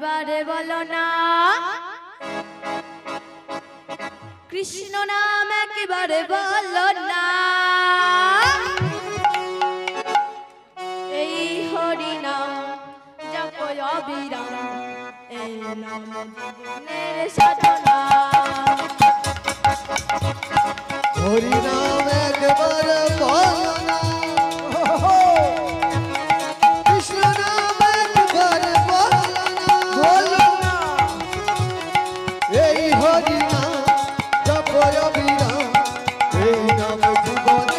এবারে বলো না। কৃষ্ণ নাম একেবারে বলো না। এই হরি নাম যাব অবিরাম, এই নাম সাধনা। হরি নাম জীবন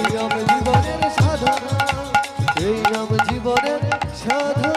এই আম জীবনের সাধনা এই আম জীবনের সাধনা।